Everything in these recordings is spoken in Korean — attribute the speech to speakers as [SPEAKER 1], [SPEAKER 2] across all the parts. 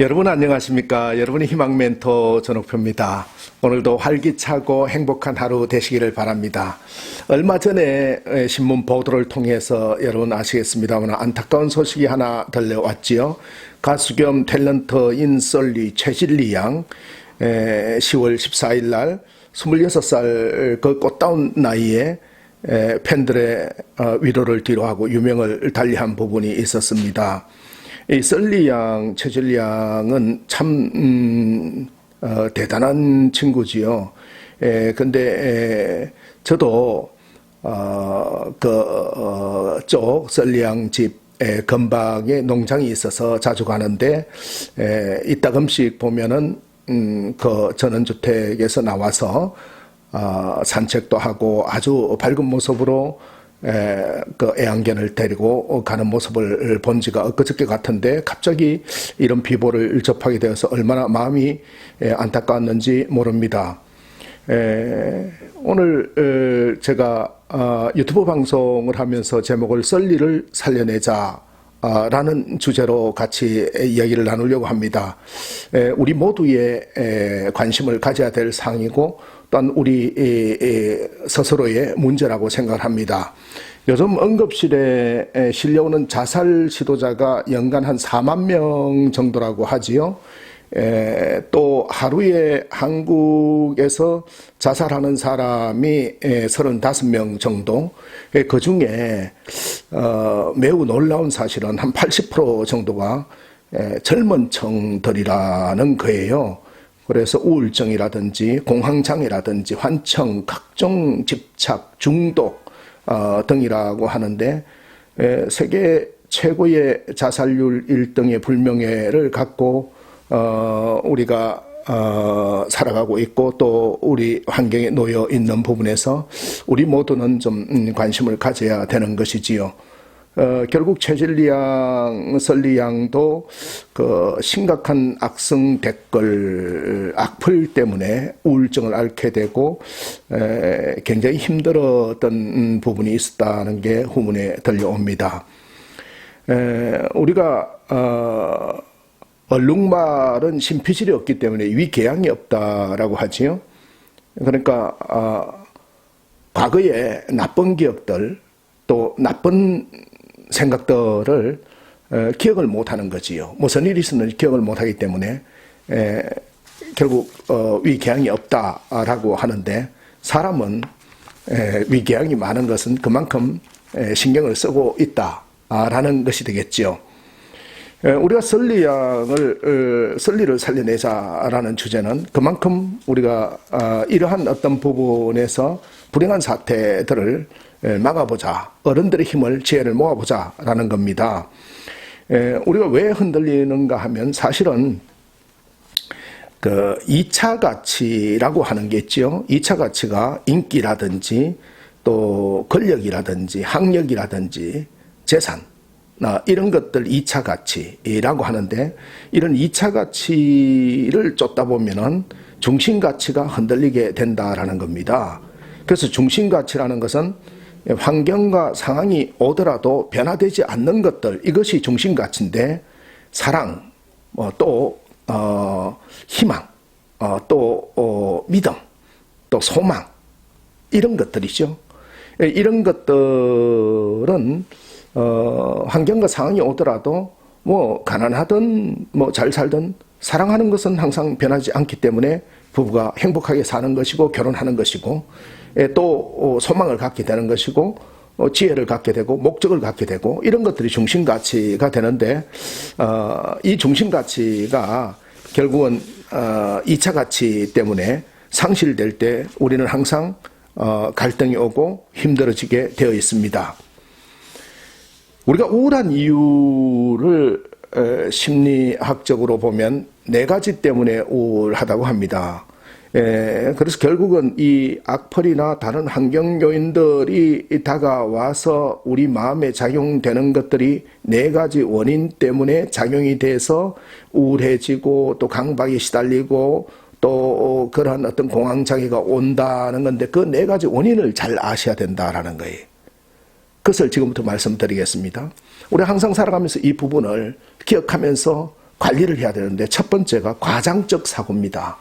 [SPEAKER 1] 여러분 안녕하십니까? 여러분의 희망 멘토 전옥표입니다. 오늘도 활기차고 행복한 하루 되시기를 바랍니다. 얼마 전에 신문 보도를 통해서 여러분 아시겠습니다만 안타까운 소식이 하나 들려왔지요. 가수 겸 탤런트인 썰리 최진리 양 10월 14일 날 26살 그 꽃다운 나이에 에, 팬들의 어, 위로를 뒤로하고 유명을 달리한 부분이 있었습니다. 이 썰리 양, 최진리 양은 참 음, 어, 대단한 친구지요. 에, 근데 에, 저도 어, 그쪽 썰리 양 집 에, 근방에 농장이 있어서 자주 가는데 에, 이따금씩 보면은 음, 그 전원주택에서 나와서 어, 산책도 하고 아주 밝은 모습으로 에, 그 애완견을 데리고 가는 모습을 본 지가 엊그저께 같은데 갑자기 이런 비보를 접하게 되어서 얼마나 마음이 에, 안타까웠는지 모릅니다. 에, 오늘 에, 제가 어, 유튜브 방송을 하면서 제목을 썰리를 살려내자 아, 라는 주제로 같이 이야기를 나누려고 합니다. 에, 우리 모두의 에, 관심을 가져야 될 사항이고 또한 우리 스스로의 문제라고 생각합니다. 요즘 응급실에 에, 실려오는 자살 시도자가 연간 한 4만 명 정도라고 하지요. 에, 또 하루에 한국에서 자살하는 사람이 에, 35명 정도. 에, 그 중에 어, 매우 놀라운 사실은 한 80% 정도가 에, 젊은 층들이라는 거예요. 그래서 우울증이라든지 공황장애라든지 환청, 각종 집착, 중독 어, 등이라고 하는데 에, 세계 최고의 자살률 1등의 불명예를 갖고 어, 우리가 어, 살아가고 있고 또 우리 환경에 놓여 있는 부분에서 우리 모두는 좀 음, 관심을 가져야 되는 것이지요. 어, 결국 최진리 양, 설리 양도 그 심각한 악성 댓글, 악플 때문에 우울증을 앓게 되고 에, 굉장히 힘들었던 음, 부분이 있었다는 게 후문에 들려옵니다. 에, 우리가 어, 얼룩말은 심피질이 없기 때문에 위궤양이 없다라고 하지요. 그러니까 어, 과거의 나쁜 기억들 또 나쁜 생각들을 어, 기억을 못하는 거지요. 무슨 일이 있었는지 기억을 못하기 때문에 에, 결국 어, 위궤양이 없다라고 하는데 사람은 에, 위궤양이 많은 것은 그만큼 에, 신경을 쓰고 있다라는 것이 되겠지요. 에, 우리가 설리양을 어, 설리를 살려내자라는 주제는 그만큼 우리가 아, 이러한 어떤 부분에서 불행한 사태들을 에, 막아보자 어른들의 힘을 지혜를 모아보자라는 겁니다. 에, 우리가 왜 흔들리는가 하면 사실은 그 2차 가치라고 하는 게 있죠. 2차 가치가 인기라든지 또 권력이라든지 학력이라든지 재산 아, 이런 것들 2차 가치라고 하는데 이런 2차 가치를 쫓다 보면은 중심 가치가 흔들리게 된다라는 겁니다. 그래서 중심 가치라는 것은 환경과 상황이 오더라도 변화되지 않는 것들 이것이 중심 가치인데 사랑 뭐또 어, 희망 어, 또 어, 믿음 또 소망 이런 것들이죠. 예, 이런 것들은 어, 환경과 상황이 오더라도 뭐 가난하든 뭐 잘 살든 사랑하는 것은 항상 변하지 않기 때문에 부부가 행복하게 사는 것이고 결혼하는 것이고 예, 또 어, 소망을 갖게 되는 것이고 어, 지혜를 갖게 되고 목적을 갖게 되고 이런 것들이 중심 가치가 되는데 어, 이 중심 가치가 결국은 어, 2차 가치 때문에 상실될 때 우리는 항상 어, 갈등이 오고 힘들어지게 되어 있습니다. 우리가 우울한 이유를 에, 심리학적으로 보면 네 가지 때문에 우울하다고 합니다. 에, 그래서 결국은 이 악플이나 다른 환경 요인들이 다가와서 우리 마음에 작용되는 것들이 네 가지 원인 때문에 작용이 돼서 우울해지고 또 강박에 시달리고 또 그러한 어떤 공황장애가 온다는 건데 그 네 가지 원인을 잘 아셔야 된다라는 거예요. 그것을 지금부터 말씀드리겠습니다. 우리 항상 살아가면서 이 부분을 기억하면서 관리를 해야 되는데 첫 번째가 과장적 사고입니다.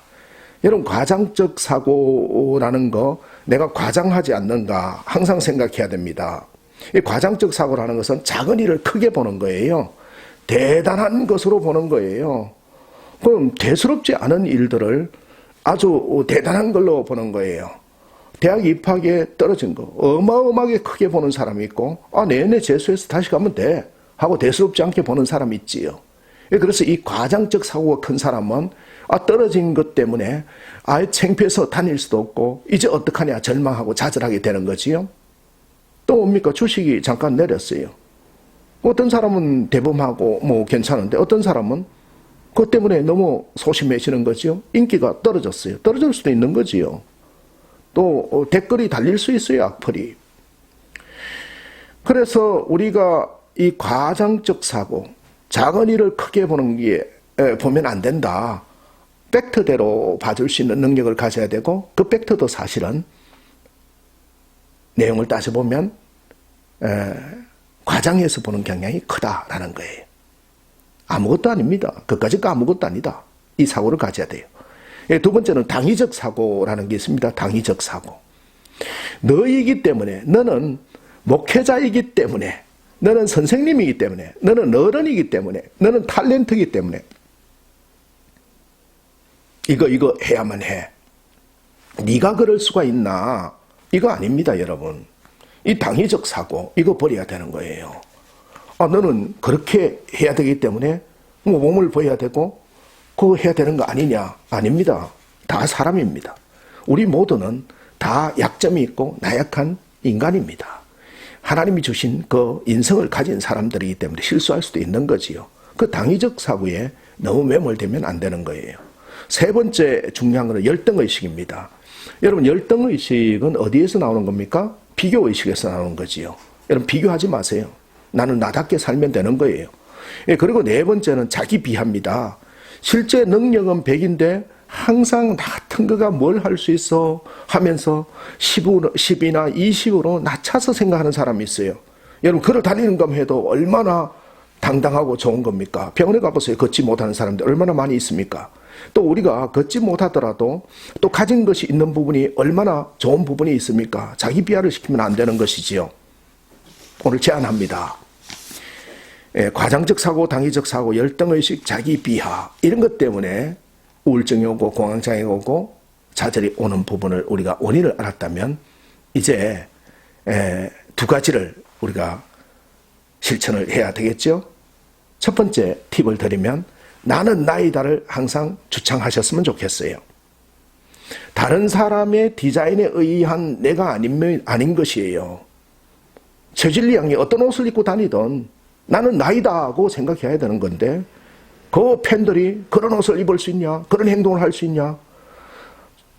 [SPEAKER 1] 여러분 과장적 사고라는 거 내가 과장하지 않는가 항상 생각해야 됩니다. 이 과장적 사고라는 것은 작은 일을 크게 보는 거예요. 대단한 것으로 보는 거예요. 그럼 대수롭지 않은 일들을 아주 대단한 걸로 보는 거예요. 대학 입학에 떨어진 거 어마어마하게 크게 보는 사람이 있고 아 내내 재수해서 다시 가면 돼 하고 대수롭지 않게 보는 사람이 있지요. 예, 그래서 이 과장적 사고가 큰 사람은 아 떨어진 것 때문에 아예 창피해서 다닐 수도 없고 이제 어떡하냐 절망하고 좌절하게 되는 거지요. 또 뭡니까 주식이 잠깐 내렸어요. 어떤 사람은 대범하고 뭐 괜찮은데 어떤 사람은 그것 때문에 너무 소심해지는 거지요. 인기가 떨어졌어요. 떨어질 수도 있는 거지요. 또 어, 댓글이 달릴 수 있어요. 악플이. 그래서 우리가 이 과장적 사고, 작은 일을 크게 보는 게 에, 보면 안 된다. 팩트대로 봐줄 수 있는 능력을 가져야 되고 그 팩트도 사실은 내용을 따져보면 에, 과장해서 보는 경향이 크다라는 거예요. 아무것도 아닙니다. 그까짓 거 아무것도 아니다. 이 사고를 가져야 돼요. 예, 두 번째는 당위적 사고라는 게 있습니다. 당위적 사고. 너이기 때문에, 너는 목회자이기 때문에, 너는 선생님이기 때문에, 너는 어른이기 때문에, 너는 탤런트이기 때문에, 이거, 이거 해야만 해. 네가 그럴 수가 있나? 이거 아닙니다, 여러분. 이 당위적 사고, 이거 버려야 되는 거예요. 아, 너는 그렇게 해야 되기 때문에 뭐 몸을 보여야 되고 그거 해야 되는 거 아니냐? 아닙니다. 다 사람입니다. 우리 모두는 다 약점이 있고 나약한 인간입니다. 하나님이 주신 그 인성을 가진 사람들이기 때문에 실수할 수도 있는 거지요. 그 당위적 사고에 너무 매몰되면 안 되는 거예요. 세 번째 중요한 것은 열등의식입니다. 여러분, 열등의식은 어디에서 나오는 겁니까? 비교의식에서 나오는 거지요. 여러분, 비교하지 마세요. 나는 나답게 살면 되는 거예요. 예, 그리고 네 번째는 자기 비하입니다. 실제 능력은 100인데 항상 나 같은 거가 뭘 할 수 있어 하면서 10이나 20으로 낮춰서 생각하는 사람이 있어요. 여러분, 걸어 다니는 것 해도 얼마나 당당하고 좋은 겁니까? 병원에 가보세요. 걷지 못하는 사람들 얼마나 많이 있습니까? 또 우리가 걷지 못하더라도 또 가진 것이 있는 부분이 얼마나 좋은 부분이 있습니까? 자기 비하를 시키면 안 되는 것이지요. 오늘 제안합니다. 예, 과장적 사고, 당위적 사고, 열등의식, 자기 비하 이런 것 때문에 우울증이 오고 공황장애가 오고 좌절이 오는 부분을 우리가 원인을 알았다면 이제 에, 두 가지를 우리가 실천을 해야 되겠죠. 첫 번째 팁을 드리면 나는 나이다를 항상 주창하셨으면 좋겠어요. 다른 사람의 디자인에 의한 내가 아닌, 아닌 것이에요. 최진리 양이 어떤 옷을 입고 다니던 나는 나이다고 생각해야 되는 건데 그 팬들이 그런 옷을 입을 수 있냐? 그런 행동을 할 수 있냐?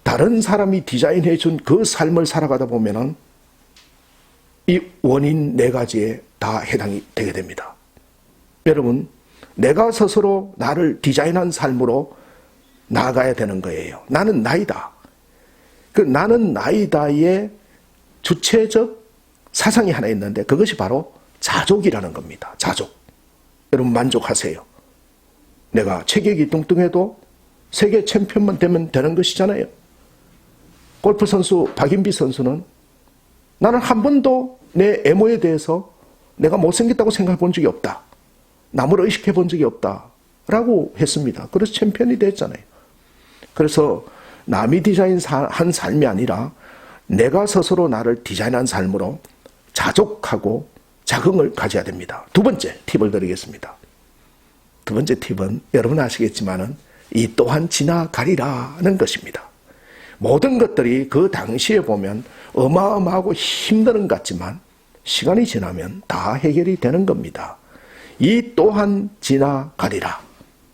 [SPEAKER 1] 다른 사람이 디자인해 준 그 삶을 살아가다 보면은 이 원인 네 가지에 다 해당이 되게 됩니다. 여러분, 내가 스스로 나를 디자인한 삶으로 나아가야 되는 거예요. 나는 나이다. 그 나는 나이다의 주체적 사상이 하나 있는데 그것이 바로 자족이라는 겁니다. 자족. 여러분 만족하세요. 내가 체격이 뚱뚱해도 세계 챔피언만 되면 되는 것이잖아요. 골프 선수 박인비 선수는 나는 한 번도 내 애모에 대해서 내가 못생겼다고 생각해 본 적이 없다. 남을 의식해 본 적이 없다. 라고 했습니다. 그래서 챔피언이 됐잖아요. 그래서 남이 디자인한 삶이 아니라 내가 스스로 나를 디자인한 삶으로 자족하고 자긍을 가져야 됩니다. 두 번째 팁을 드리겠습니다. 두 번째 팁은 여러분 아시겠지만은 이 또한 지나가리라는 것입니다. 모든 것들이 그 당시에 보면 어마어마하고 힘든 것 같지만 시간이 지나면 다 해결이 되는 겁니다. 이 또한 지나가리라.